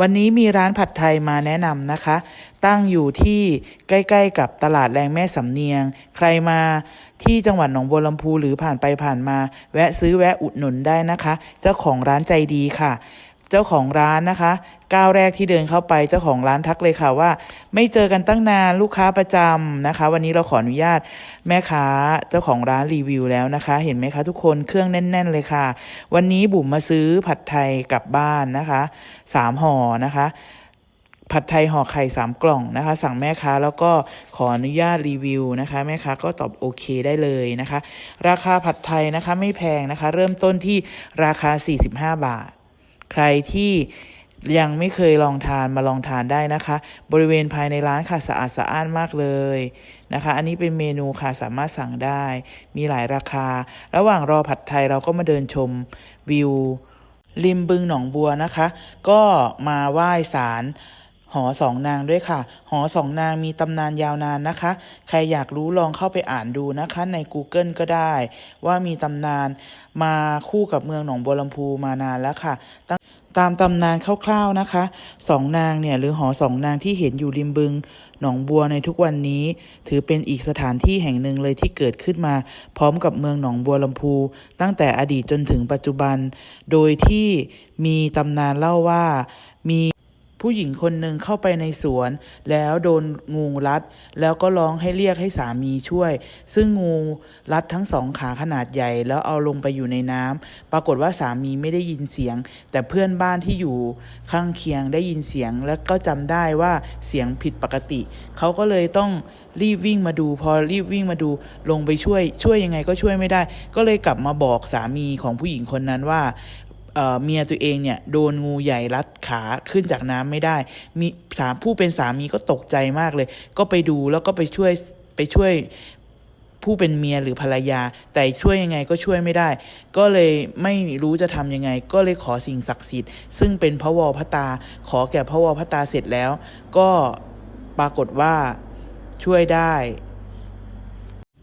วันนี้มีร้านผัดไทยมาแนะนำนะคะ ตั้งอยู่ที่ใกล้ ๆ กับตลาดแรงแม่สำเนียง ใครมาที่จังหวัดหนองบัวลำพูหรือผ่านไปผ่านมา แวะซื้อแวะอุดหนุนได้นะคะ เจ้าของร้านใจดีค่ะ เจ้าของร้านนะคะ ก้าวแรกที่เดินเข้าไปเจ้าของร้านทักเลยค่ะว่า ไม่เจอกันตั้งนานลูกค้าประจำนะคะ วันนี้เราขออนุญาตแม่ค้าเจ้าของร้านรีวิวแล้วนะคะ เห็นไหมคะทุกคนเครื่องแน่น ๆ เลยค่ะ วันนี้บุ๋มมาซื้อผัดไทยกลับบ้านนะคะสามห่อนะคะผัดไทยห่อไข่สามกล่องนะคะ สั่งแม่ค้าแล้วก็ขออนุญาตรีวิวนะคะ แม่ค้าก็ตอบโอเคได้เลยนะคะ ราคาผัดไทยนะคะไม่แพงนะคะ เริ่มต้นที่ราคา 45 บาท ใครที่ยังไม่เคยลองทานมาลองทานได้นะคะ บริเวณภายในร้านค่ะสะอาดสะอ้านมากเลยนะคะ อันนี้เป็นเมนูค่ะสามารถสั่งได้ มีหลายราคา ระหว่างรอผัดไทยเราก็มาเดินชมวิวริมบึงหนองบัวนะคะ ก็มาไหว้ศาล หอสองนางด้วยค่ะ หอสองนางมีตำนานยาวนานนะคะ ใครอยากรู้ลองเข้าไปอ่านดูนะคะใน Google ก็ได้ ว่ามีตำนานมาคู่กับเมืองหนองบัวลำพูมานานแล้วค่ะตตามตำนานคร่าวๆนะคะสองนางเนี่ยหรือหอสองนางที่เห็นอยู่ริมบึง หนองบัวในทุกวันนี้ ถือเป็นอีกสถานที่แห่งหนึ่งเลยที่เกิดขึ้นมา พร้อมกับเมืองหนองบัวลำพู ตั้งแต่อดีตจนถึงปัจจุบัน โดยที่มีตำนานเล่าว่ามี ผู้หญิงคนหนึ่งเข้าไปในสวน แล้วโดนงูรัด แล้วก็ร้องให้เรียกให้สามีช่วย ซึ่งงูรัดทั้งสองขาขนาดใหญ่ แล้วเอาลงไปอยู่ในน้ำปรากฏว่าสามีไม่ได้ยินเสียง แต่เพื่อนบ้านที่อยู่ข้างเคียงได้ยินเสียง แล้วก็จำได้ว่าเสียงผิดปกติ เขาก็เลยต้องรีบวิ่งมาดู พอรีบวิ่งมาดูลงไปช่วย ช่วยยังไงก็ช่วยไม่ได้ ก็เลยกลับมาบอกสามีของผู้หญิงคนนั้นว่า เมียตัวเองเนี่ยโดนงูใหญ่รัดขาขึ้นจากน้ำไม่ได้ มีสามผู้เป็นสามีก็ตกใจมากเลย ก็ไปดูแล้วก็ไปช่วยไปช่วยผู้เป็นเมียหรือภรรยา แต่ช่วยยังไงก็ช่วยไม่ได้ ก็เลยไม่รู้จะทำยังไง ก็เลยขอสิ่งศักดิ์สิทธิ์ซึ่งเป็นพระวอพระตา ขอแก่พระวอพระตาเสร็จแล้ว ก็ปรากฏว่าช่วยได้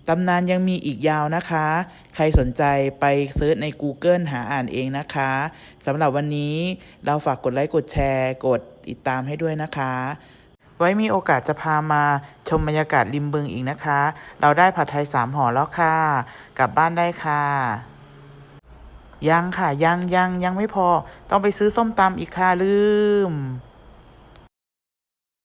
ตำนานยังมีอีกยาวนะคะ ใครสนใจไปเซิร์ชใน Google หาอ่านเองนะคะ สำหรับวันนี้เราฝากกดไลค์ กดแชร์ กดติดตามให้ด้วยนะคะ ไว้มีโอกาสจะพามาชมบรรยากาศริมบึงอีกนะคะ เราได้ผัดไทยสามห่อแล้วค่ะ กลับบ้านได้ค่ะ ยังค่ะ ยังยังยังไม่พอ ต้องไปซื้อส้มตำอีกค่ะลืม